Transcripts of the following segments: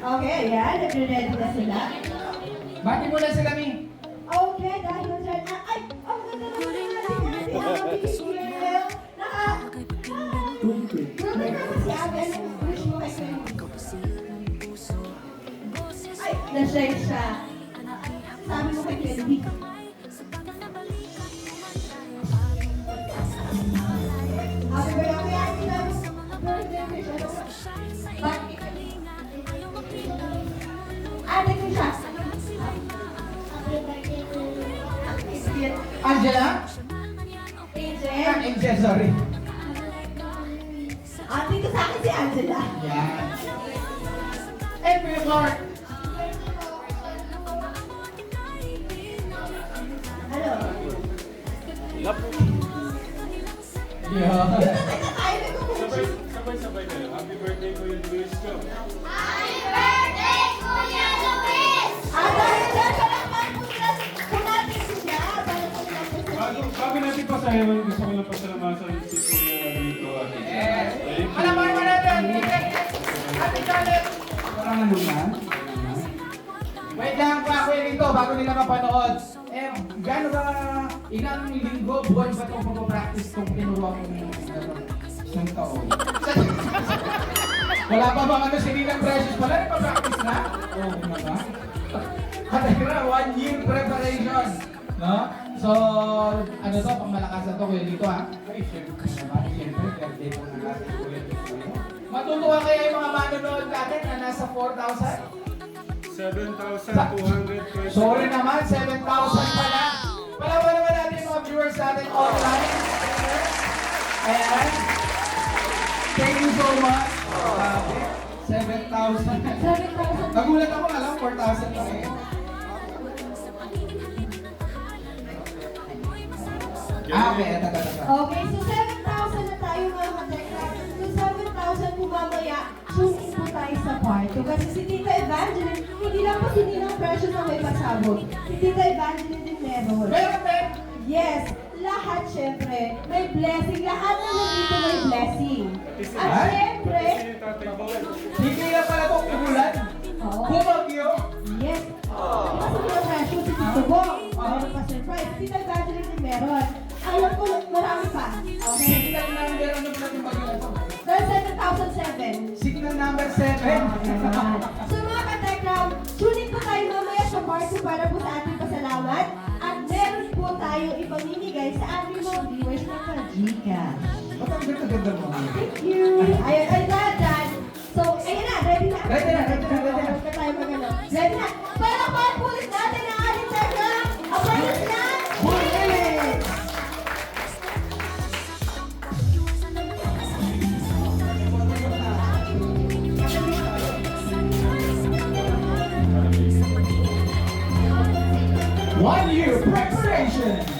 Okay, ayan. Nagre-ready na sila. Bati mo na sila, Mi. Okay, dahil dyan. Ah, ay, ang ganda naman ng ating ate Abigail. Naka... Grabe naman si wish mo kay Kuya? Ay, na-shy siya. Sabi mo kay Kelly. Angela? Angel. Ah, Angel, sorry. Ate ko sa akin si Angela. Eh, Kuya Clark. Hello. Yeah. Tayo nagkukuchi. Sabay-sabay kayo. Happy birthday ko yung Luis ko. Ah, dahil dyan, palakpan natin pasayawan, gusto ko lang pasalamatan si Kuya dito. Yes. Alam mo natin. Ate Janet. Wala na muna. Wait lang pa ako dito bago nila mapanood. Eh, gaano ba ilang linggo, buwan ba itong pag-practice kung tinuruan ko ng isang taon? Wala pa bang ano si Ninang Precious pala? Nagpa-practice na? Oo, oh, na ba? Katira, one year preparation. No? So, ano to, pang malakasan to kuya dito ha? Ay, syempre syempre, birthday po ng ating kuya dito. Matutuwa kaya yung mga manonood natin na nasa 4,000? 7,200 pesos. Sorry naman, 7,000 pala. Palawan naman natin yung mga viewers natin online. Ayan. Thank you so much. Grabe. 7,000. 7,000. Nagulat ako, alam, 4,000 pa rin. Ah, okay. Ito, ito, ito. Okay, so 7,000 na tayo mga katekra. So 7,000 po mamaya, tune in po tayo sa part 2. Kasi si Tita Evangeline, hindi lang po si Ninang Precious ang may pasabog. Si Tita Evangeline din meron. Meron. Yes, lahat syempre, may blessing. Lahat na nandito may blessing. At Ay. syempre. Hindi na pala itong umulan. Oo. Bumagyo. yes, Diba si Tita Precious, si Tito Bo, meron pa surprise. Tita Evangeline din meron. Okay? Signal number, ano ba yung na ito? 7,007. Signal number 7. So mga tunin po tayo mamaya sa part 2 para po sa ating pasalamat. At meron po tayong ipamimigay sa ating mga viewers na ka-Gcash. Ba't ang ganda-ganda mo? Thank you! Ayun, ay One year preparation.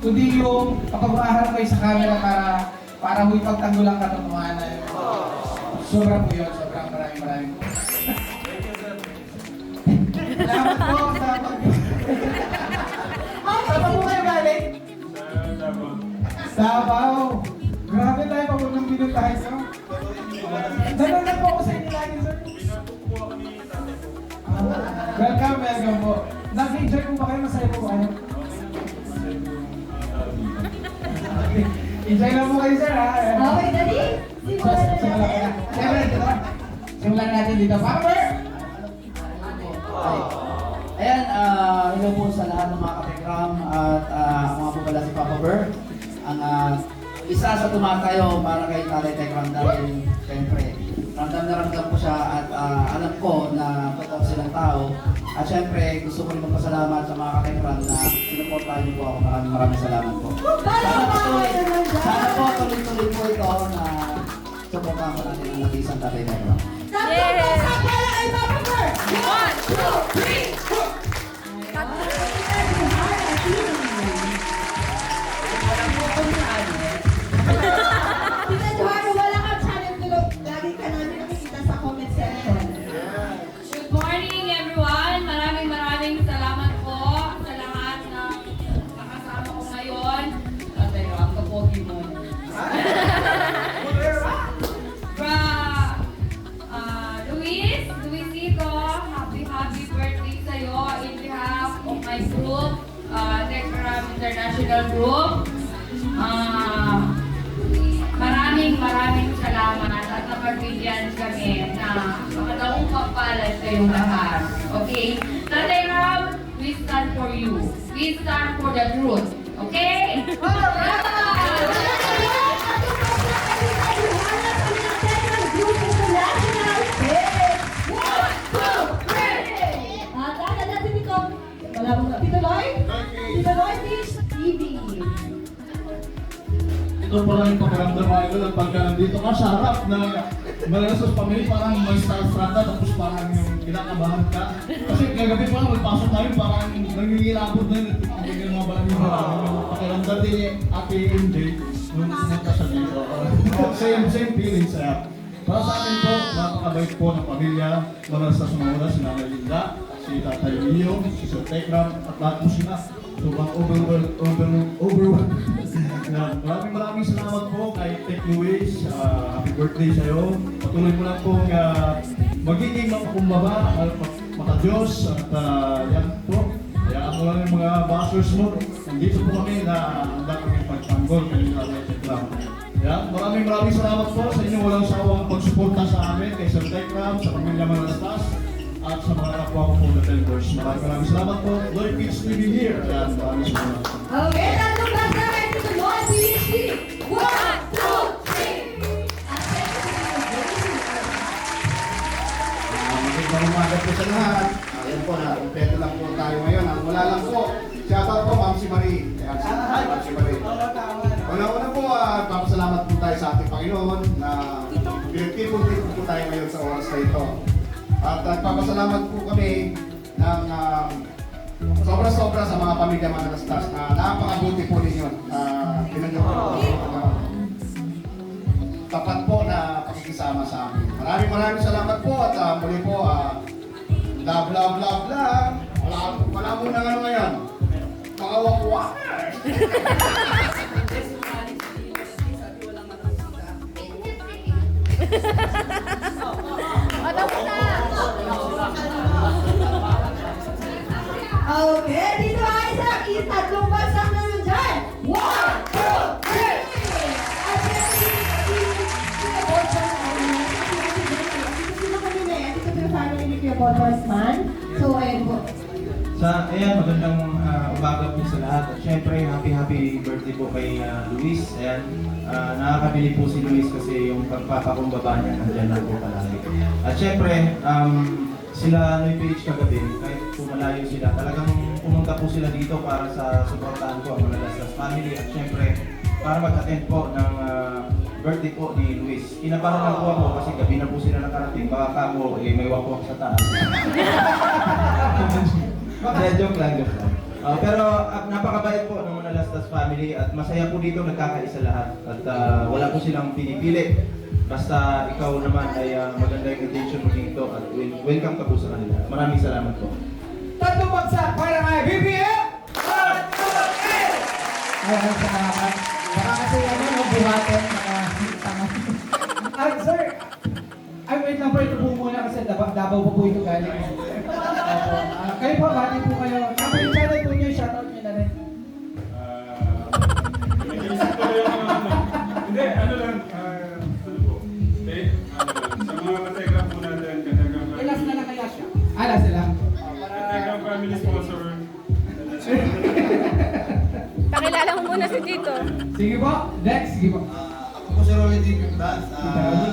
kundi yung kapag maharap kayo sa camera para para ho ipagtanggol ang katotohanan. Sobra po yun, sobrang maraming maraming po. Salamat po sa pag... Saan pa po kayo galing? Sa Davao. Davao. Grabe tayo pag unang binuntahan nyo. Nanonood po ako sa inyo lagi, sir. Welcome, welcome po. Nag-enjoy po ba kayo? Masaya po ba kayo? Enjoy lang po kayo, sir, ha? Okay, dali. Simulan na natin. Siyempre, dito. Simulan natin dito. Papa! Ayan, ah, hello po sa lahat ng mga katekram at ah, ako nga po pala si Papa Ber. Ang ah, isa sa tumatayo para kay Tatay Tekram dahil siyempre ramdam na ramdam ko siya at ah, alam ko na totoo silang tao. At siyempre gusto ko rin magpasalamat sa mga katekram na sinuportahan niyo po ako. Maraming maraming salamat po. Sana po tuloy, sana po tuloy-tuloy po ito na suportahan ko natin ang nag-iisang Tatay. Tatlo ay Papa Bird. One, two, three. Vice mo at pagka nandito ka sa harap na malalas pamilya parang may starstruck ka tapos parang yung kinakabahan ka. Kasi kagabi pa magpasok tayo parang nangingilabot na yun. Ka mga balang yung yung pakiramdam din ni Ate MJ nung pumunta siya dito. same, same feeling sa'yo. Para sa akin po, napakabait po ng pamilya. Mula sa sumula, si Nanay Linda, si Tatay Leo, si Sir Tekram, at lahat po sila. Sobrang overwhelmed, overwhelmed, overwhelmed. Yan. Maraming maraming salamat po kay Tech Luis. Ah, happy birthday sa'yo. Patuloy mo lang po uh, magiging mapakumbaba, uh, makadiyos, at ah, yan po. Kaya ako lang yung mga bashers mo. Nandito po kami na handa kami pagtanggol kay Tatay Tekram. Yan. Maraming maraming salamat po sa inyo walang sawang pagsuporta sa amin kay Sir Tekram, sa pamilya Manalastas, at sa mga kapwa ko po na. Maraming maraming salamat po. Lord Kids TV here. Yan. Maraming salamat. Okay, tatlong basta kay Tito Loy, PhD. One, two, three. Ah, Magandang umaga po sa lahat. Ayan po, na kompleto lang po tayo ngayon. Ang wala lang po, shoutout po, Ma'am si Marie. Ayan, hi, Ma'am si Marie. Una-una po, ah, papasalamat po tayo sa ating Panginoon na pinagtipon-tipon po tayo ngayon sa oras na ito. At nagpapasalamat po kami ng ah, sobra-sobra sa mga pamilya Manalastas na napakabuti po ninyo. Uh, pinanyo po ah, tapat po na pakikisama sa amin. Maraming maraming salamat po at ah, muli po, ah, love, love, love, love. Wala, wala muna ano ngayon. Makawak-wak. Okay, Tito Isaac, is tatlong basta naman dyan. One, two, three. At syempre, si Kuya Bonbon, ay, sino kami na yan? Ito yung family Kuya Bonbon man. So, ayun po. Sa, ayan, magandang ah, umaga po sa lahat. At syempre, happy happy birthday po kay ah, Luis. Ayan, ah, nakakabili po si Luis kasi yung pagpapakumbaba niya nandiyan lang po palagi. At syempre, um, sila Noy PH kagabi, kahit pumalayo sila, talagang pumunta po sila dito para sa suportahan ko ang Malalasas family. At syempre, para mag-attend po ng ah, birthday po ni Luis. Kinabahan lang po ako kasi gabi na po sila nakarating. Baka kako, eh, may wako sa taas. Hindi, joke lang, joke lang. Ah, pero ah, napakabait po ng mga Lastas family at masaya po dito nagkakaisa lahat at ah, wala po silang pinipili. Basta ikaw naman ay ah, maganda yung intention mo dito at wel- welcome ka po sa kanila. Maraming salamat po. Tatlong bagsak para kay BBM! One, two, three! Ayan, salamat. Baka kasi ano, no, buhatin, baka tama. Ah, sir, ay wait lang po, ito po muna kasi Davao po po ito galing. Ah, kayo po, bati po kayo. Tapos yung channel po nyo, shoutout nyo na rin. Ah, Iniisip ko yung mga ano. Hindi, ano lang. ah, ano po. Hindi, ano lang. Sa mga kategram po natin, kategram family. Ala sila. Kategram family sponsor. Pakilala mo muna si Tito. Sige po, next, sige po. Ah, ako po si Rolly D. Gibdas. Uh,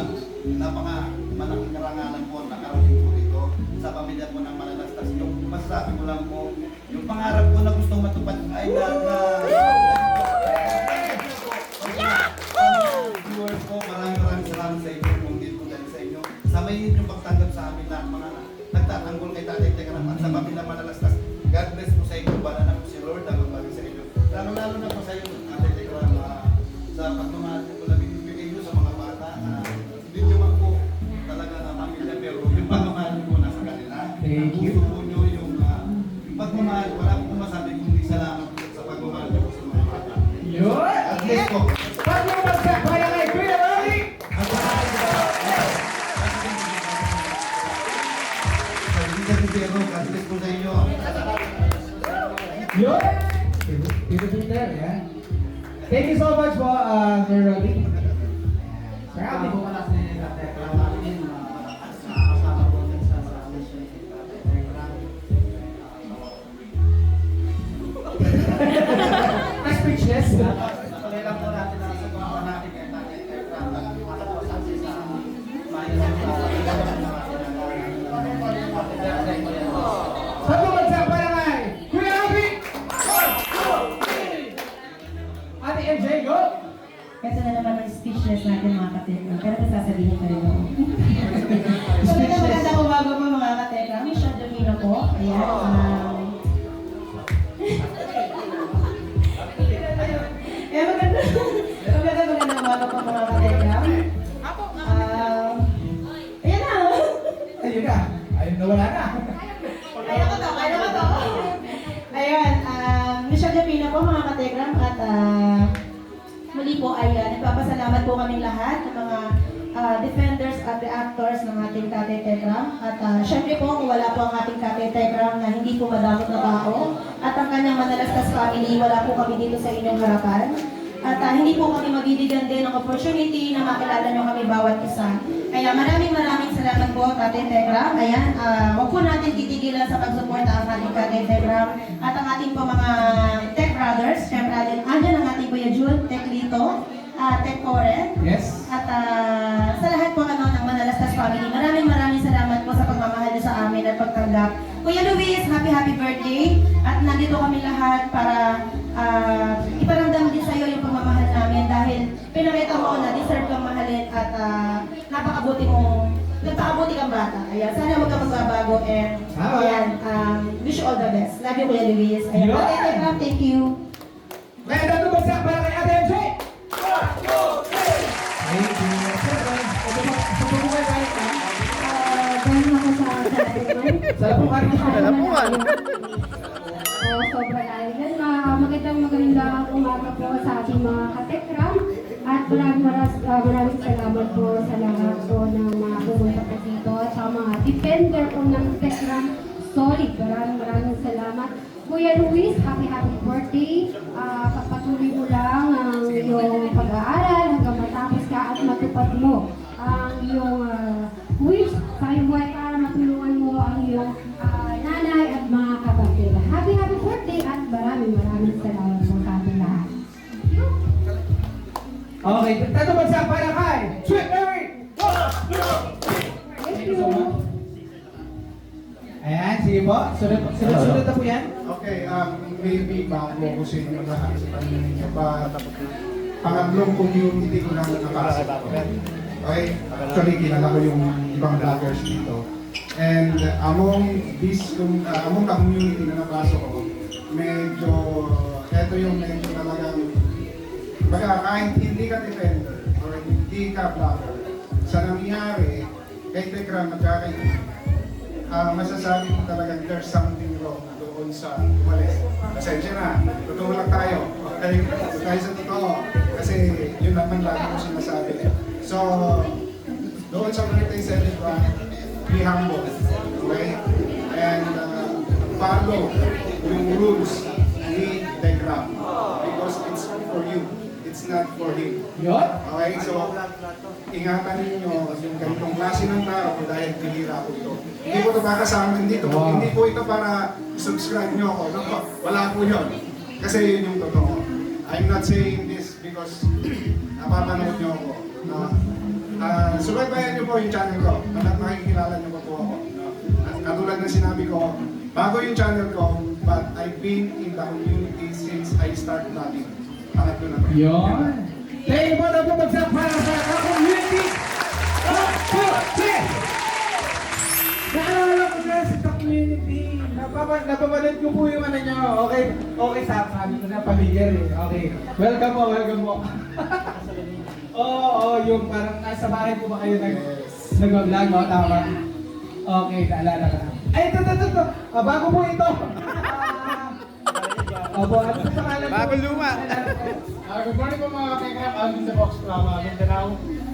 napaka malaking karangalan po nakarating po dito sa pamilya po ng Manalastas. Yung masasabi ko madamot na tao at ang kanyang manalastas family, wala po kami dito sa inyong harapan. At ah, hindi po kami mabibigyan din ng opportunity na makilala nyo kami bawat isa. Kaya maraming maraming salamat po, Tatay Tegram. Ayan, uh, huwag po natin titigilan sa pagsuporta ang ating Tatay Tegram at ang ating po mga Tech Brothers. Siyempre, andyan, andyan ang ating Kuya Jun, Tech Lito, uh, Tech Coren. Yes. At ah, sa lahat po ano, ng Manalastas family, maraming maraming salamat po sa pagmamahal sa amin at pagtanggap. Kuya Luis, happy happy birthday! At nandito kami lahat para ah, iparamdam din sa iyo yung pagmamahal namin dahil pinakita mo na deserve kang mahalin at ah, napakabuti mo nagpakabuti kang bata. Ayan, sana huwag kang magbabago and Tama. ayan, um, wish you all the best. Love you, Kuya Luis. Ayan, Tekram, thank you. Kaya na bumagsak para kay Ate MJ! Salapungan. Sa lapungan. Sa lapungan. Oo, sobrang ayan. Uh, magandang magandang umaga po sa ating mga katekram. At maraming maras, ah, maraming salamat po sa lahat po ng mga pumunta po dito. At sa mga defender po ng tekram. Solid. Maraming maraming salamat. Kuya Luis, happy happy birthday. Sige po. Sunod, sunod, sunod na po yan. Okay, um, maybe bago ko sa inyo lahat sa tanong ninyo pa pangatlong community ko lang nakasok ko. Okay? Actually, kilala ko yung ibang vloggers dito. And among this, um, uh, among the community na napasok ko, medyo, eto yung medyo talagang, baga kahit hindi ka defender or hindi ka vlogger, sa nangyari, kay Tekram at Ah, masasabi ko talagang there's something wrong doon sa umalis. Pasensya na, totoo lang tayo. Okay, tayo sa totoo. Kasi yun naman lagi ko sinasabi. So, doon sa birthday celebrant, be humble. Okay? And uh, follow yung rules It's not for him. Yun. Okay, so ingatan ninyo yung ganitong klase ng tao dahil pinira ko ito. Hindi ko ito para sa amin dito. Wow. Hindi po ito para subscribe nyo ako. No, wala po yun. Kasi yun yung totoo. I'm not saying this because napapanood nyo ako. No? Uh, subaybayan nyo po yung channel ko. At makikilala nyo pa po ako. No? At katulad ng sinabi ko, bago yung channel ko, but I've been in the community since I start vlogging. Pangatlo na to. Yun. Thank you po na bumagsak para sa community. Two, three. Naalala ko na sa community. Napapa napapanood ko po yung ano nyo. Okay, okay sa sabi ko na familiar eh. Okay. Welcome po, welcome po. Oo, oo, yung parang nasa bahay po ba kayo nag nag-vlog, oh, tama. Okay, naalala ko na. Ay, ito, ito, ito. Ah, bago po ito. Opo, ano sa pangalan po? Bagong luma. Uh, good morning po mga kakrap, Alvin sa Box from uh, Mindanao.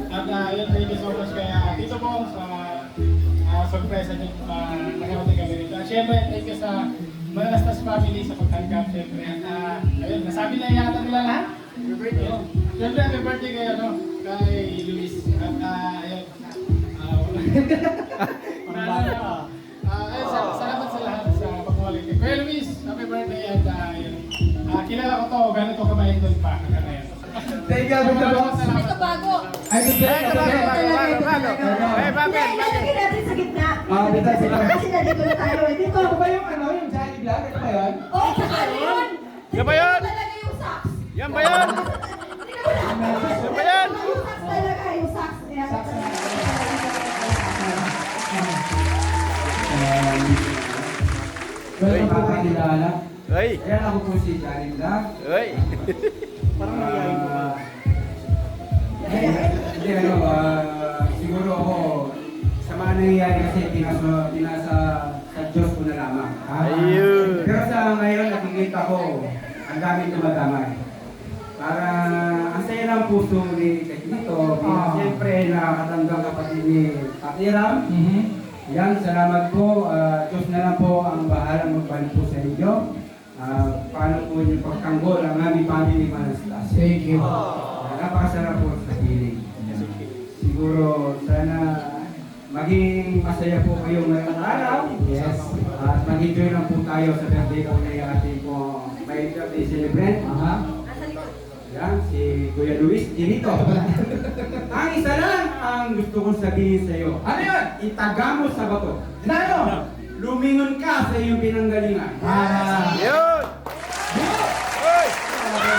At uh, yun, thank you so much kaya dito po sa uh, sorpresa niyo uh, nakarating kami rito. At syempre, thank you sa Manalastas family sa pagtanggap, syempre. At uh, ayun, nasabi na yata nila lahat. Happy birthday. Oh. Syempre, happy birthday kay, ano, kay Luis. At uh, ayun, uh, Ah, ayun, kilala ko to, ganito ka ma-idol pa. Ngayon. Thank you, Abing Boss. Ito bago. Ay, good day. Eh, bakit? Ilalagay natin sa gitna. Ah, dito, dito. Kasi nandito na tayo. Dito. Ito ba yung ano, yung Johnny Vlog? Ito ba yun? Oh, saka yun. Yan ba yun? Talaga yung socks. Yan ba na. Yan ba yan? Yung socks talaga, yung socks. Ayan. Welcome po kay Nilala. Ay! Ayan ako po si Johnny Vlog. Ay! Parang nangyayari ko ba? Hindi, ano, siguro ako, sa mga nangyayari kasi pinasa, pinasa sa Diyos ko na lamang. Ah, Ayun. Pero sa ngayon, nakikita ko, ang daming dumadamay. Para ang saya ng puso ni Teknito, Ah. siyempre nakakatandang kapatid ni Patiram. Mhm. Yan, salamat po. Ah, Diyos na lang po ang bahala magbalik po sa inyo. Ah, paano po yung pagtanggol ang aming family manastas. Thank you. Ah, napakasarap po sa feeling. Siguro sana maging masaya po kayo ngayong araw. Yes. At mag-enjoy lang po tayo sa birthday po na yung ating po may birthday celebrant. Aha. Yan, si Kuya Luis Ginito. ang isa lang ang gusto kong sabihin sa iyo. Ano yun? Itaga mo sa bato. Ano? Lumingon ka sa iyong pinanggalingan. Ah. Yun!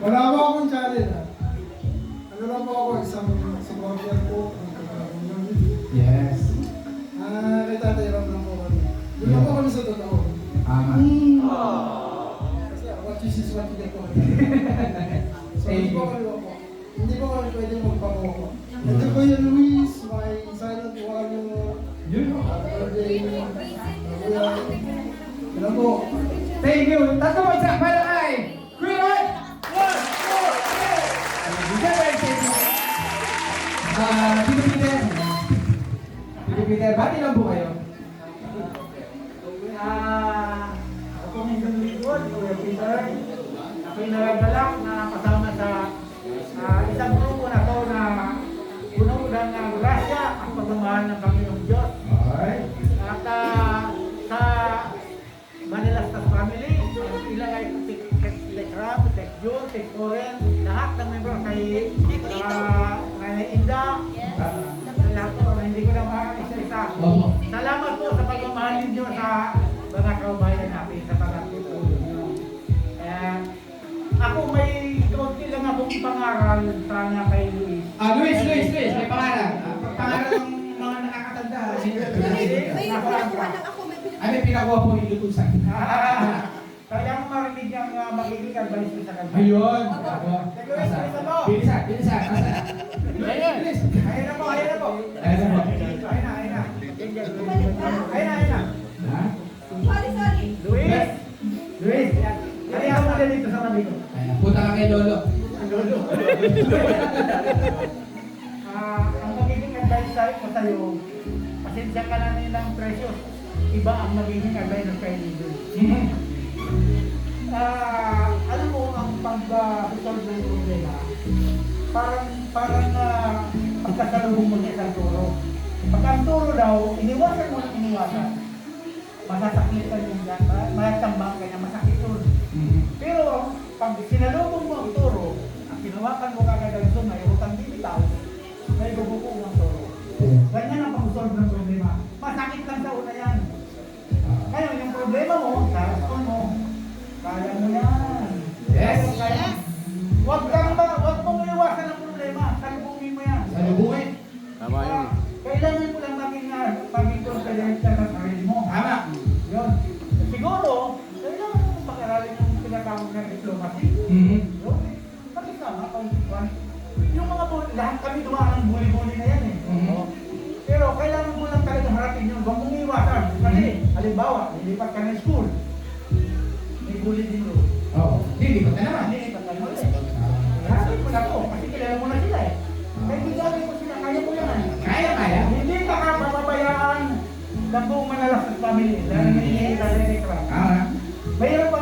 Bravo. Ako'y nagagalak na kasama sa ah, isang grupo na to na puno ng uh, grasya ang pagmamahal ng Panginoong Diyos. Alright. At ah, sa Manila Stars Family, ilang ay Tek Ram, Tek Jun, Tek Oren, lahat ng membro kay ah, kay Inda, sa lahat po, hindi ko na makakisa-isa. Opo. Salamat po sa pagmamahal ninyo sa mga kaubayan natin akong pangaral sana kay Luis. Ah, Luis, Luis, Luis, may pangalan. Ah, pangalan ng mga nakakatanda. May pinakuha lang ako. May Ay, may pinakuha po yung lutusan. Kaya mo marinig ang uh, magiging advice ko sa kanya. Ayun. Ako. Asa? Bilisan, bilisan. Asa? Ayan. Ah, ang magiging advice sa ko sa'yo, pasensya ka na nilang precious. Iba ang magiging advice ng kay Lidl. Ah, alam mo, ang pag-resolve ng problema, parang, parang uh, pagkasalubong mo sa isang turo. Pag ang turo daw, iniwasan mo ng iniwasan, masasakitan yung yata, matambang ka niya, masakit yun. Pero, pag sinalubong mo ang turo, hinawakan mo kagad ang Zoom, may utang bibitaw, may gubuko ng toro. Ganyan ang pag-solve ng problema. Masakit lang sa una yan. Kaya yung problema mo, karaston mo. Kaya mo yan. Yes! Kaya, yes. Huwag kang ba, huwag mong iwasan ang problema. Salubungin mo yan. Salubungin. Tama yun. Kailangan mo lang maging, ah, maging confident sa sarili mo. Tama. Yun. Siguro, kailangan mo pag-aralin yung pinatawag na diplomacy. Pakisama, kauntipan. Yung mga bully, lahat kami dumaan ng bully-bully na yan eh. Mhm. Oo. Pero kailangan mo lang talaga harapin yun. Huwag mong iwasan. Kasi, halimbawa, lilipat ka ng school. May bully din doon. Oo. Lilipat na naman. Lilipat ka mo ulit. Harapin mo na po. Kasi kilala mo na sila eh. Kaya bigyan mo sila. Kaya mo yan. Kaya, kaya. Hindi ka ka mapabayaan ng buong manalasas family. Dahil hindi ka rin Ah, isa.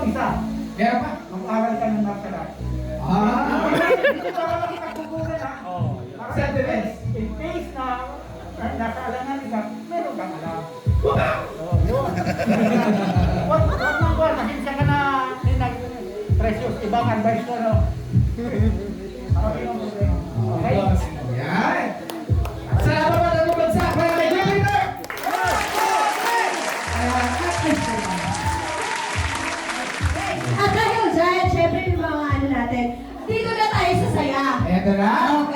Meron pa? Mag-aral ka ng martial arts. Ah. Hindi ka lang makikagbubugan ha. Para Self-defense. In case na na nasa alangan ka, meron kang alam. Oh, yun. Wag wag nang ba, nakita ka na precious ibang advice ko no. Okay. Dahil dyan, syempre